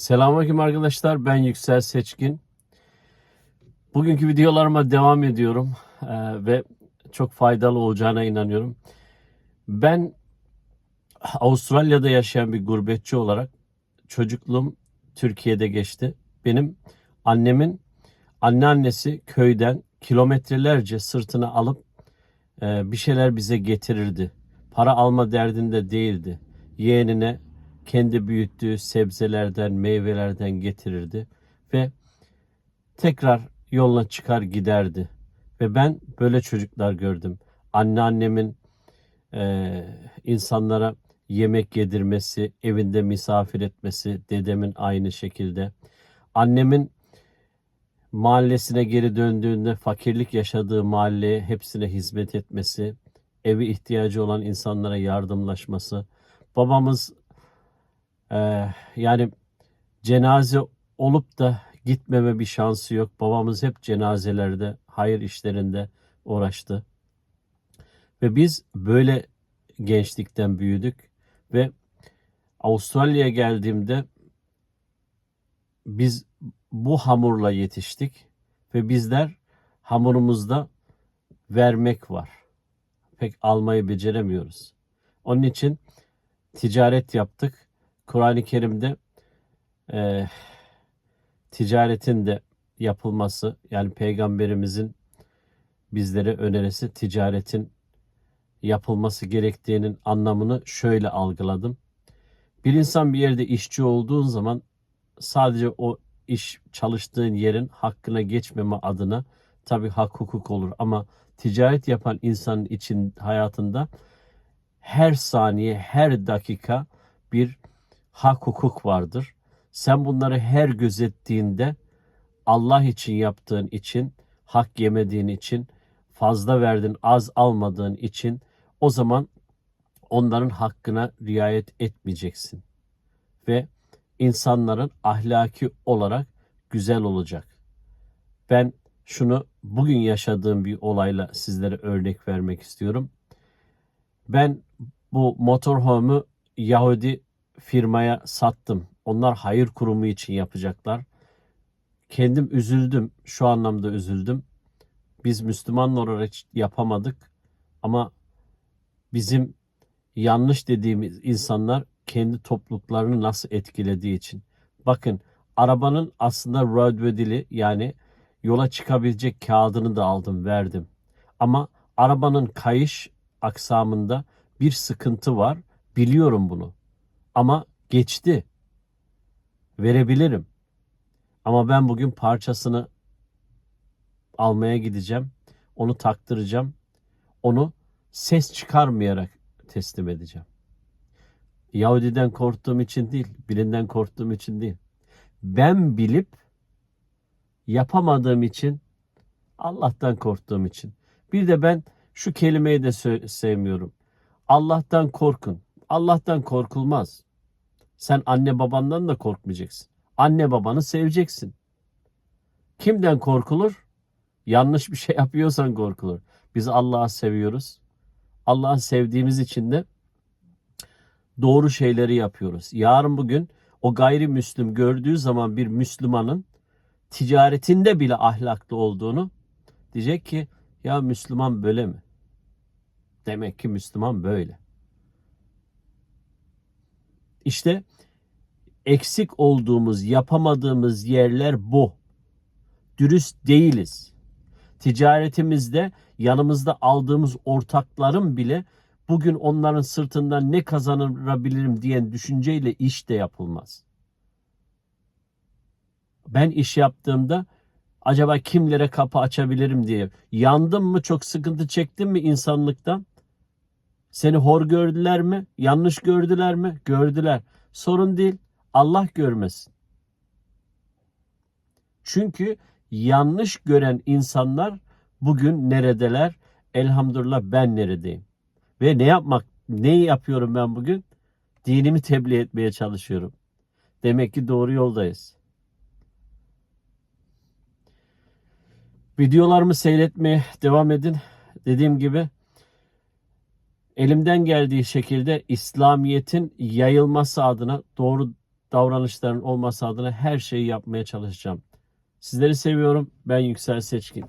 Selamünaleyküm arkadaşlar. Ben Yüksel Seçkin. Bugünkü videolarıma devam ediyorum Ee, ve çok faydalı olacağına inanıyorum. Ben Avustralya'da yaşayan bir gurbetçi olarak çocukluğum Türkiye'de geçti. Benim annemin anneannesi köyden kilometrelerce sırtına alıp e, bir şeyler bize getirirdi. Para alma derdinde değildi. Yeğenine kendi büyüttüğü sebzelerden, meyvelerden getirirdi ve tekrar yoluna çıkar giderdi. Ve ben böyle çocuklar gördüm. Anneannemin e, insanlara yemek yedirmesi, evinde misafir etmesi, dedemin aynı şekilde. Annemin mahallesine geri döndüğünde fakirlik yaşadığı mahalleye hepsine hizmet etmesi, evi ihtiyacı olan insanlara yardımlaşması. Babamız ee, yani cenaze olup da gitmeme bir şansı yok. Babamız hep cenazelerde, hayır işlerinde uğraştı. Ve biz böyle gençlikten büyüdük ve Avustralya'ya geldiğimde biz bu hamurla yetiştik ve bizler hamurumuzda vermek var. Pek almayı beceremiyoruz. Onun için ticaret yaptık. Kur'an-ı Kerim'de e, ticaretin de yapılması yani peygamberimizin bizlere önerisi ticaretin yapılması gerektiğinin anlamını şöyle algıladım. Bir insan bir yerde işçi olduğun zaman sadece o iş çalıştığın yerin hakkına geçmeme adına tabi hak hukuk olur ama ticaret yapan insanın için hayatında her saniye her dakika bir hak hukuk vardır. Sen bunları her gözettiğinde Allah için yaptığın için, hak yemediğin için, fazla verdin, az almadığın için o zaman onların hakkına riayet etmeyeceksin. Ve insanların ahlaki olarak güzel olacak. Ben şunu bugün yaşadığım bir olayla sizlere örnek vermek istiyorum. Ben bu motorhome'u Yahudi firmaya sattım. Onlar hayır kurumu için yapacaklar. Kendim üzüldüm. Şu anlamda üzüldüm. Biz Müslüman olarak yapamadık. Ama bizim yanlış dediğimiz insanlar kendi topluluklarını nasıl etkilediği için. Bakın arabanın aslında roadway yani yola çıkabilecek kağıdını da aldım verdim. Ama arabanın kayış aksamında bir sıkıntı var. Biliyorum bunu. Ama geçti. Verebilirim. Ama ben bugün parçasını almaya gideceğim. Onu taktıracağım. Onu ses çıkarmayarak teslim edeceğim. Yahudiden korktuğum için değil, birinden korktuğum için değil. Ben bilip yapamadığım için Allah'tan korktuğum için. Bir de ben şu kelimeyi de sevmiyorum. Allah'tan korkun. Allah'tan korkulmaz. Sen anne babandan da korkmayacaksın. Anne babanı seveceksin. Kimden korkulur? Yanlış bir şey yapıyorsan korkulur. Biz Allah'ı seviyoruz. Allah'ı sevdiğimiz için de doğru şeyleri yapıyoruz. Yarın bugün o gayrimüslim gördüğü zaman bir Müslümanın ticaretinde bile ahlaklı olduğunu diyecek ki ya Müslüman böyle mi? Demek ki Müslüman böyle. İşte eksik olduğumuz, yapamadığımız yerler bu. Dürüst değiliz. Ticaretimizde yanımızda aldığımız ortakların bile bugün onların sırtından ne kazanabilirim diyen düşünceyle iş de yapılmaz. Ben iş yaptığımda acaba kimlere kapı açabilirim diye yandım mı çok sıkıntı çektim mi insanlıktan? Seni hor gördüler mi? Yanlış gördüler mi? Gördüler. Sorun değil. Allah görmesin. Çünkü yanlış gören insanlar bugün neredeler? Elhamdülillah ben neredeyim? Ve ne yapmak, ne yapıyorum ben bugün? Dinimi tebliğ etmeye çalışıyorum. Demek ki doğru yoldayız. Videolarımı seyretmeye devam edin. Dediğim gibi elimden geldiği şekilde İslamiyet'in yayılması adına doğru davranışların olması adına her şeyi yapmaya çalışacağım. Sizleri seviyorum. Ben Yüksel Seçkin.